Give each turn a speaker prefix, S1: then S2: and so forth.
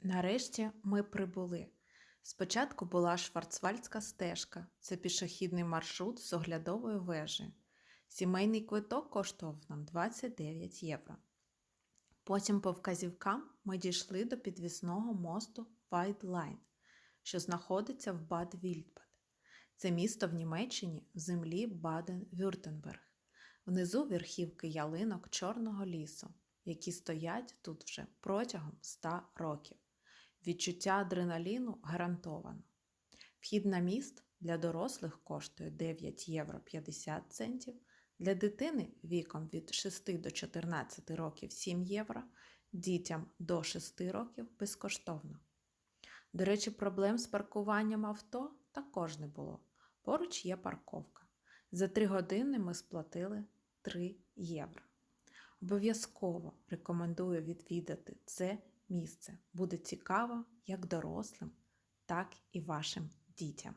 S1: Нарешті ми прибули. Спочатку була Шварцвальдська стежка, це пішохідний маршрут з оглядової вежі. Сімейний квиток коштував нам 29 євро. Потім по вказівкам ми дійшли до підвісного мосту Line, що знаходиться в Бад Вільдбад. Це місто в Німеччині в землі Баден-Вюртемберг. Внизу верхівки ялинок Чорного лісу, які стоять тут вже протягом 100 років. Відчуття адреналіну гарантовано. Вхід на міст для дорослих коштує 9 євро 50 центів, для дитини віком від 6 до 14 років 7 євро, дітям до 6 років безкоштовно. До речі, проблем з паркуванням авто також не було. Поруч є парковка. За 3 години ми сплатили 3 євро. Обов'язково рекомендую відвідати це місце. Буде цікаво як дорослим, так і вашим дітям.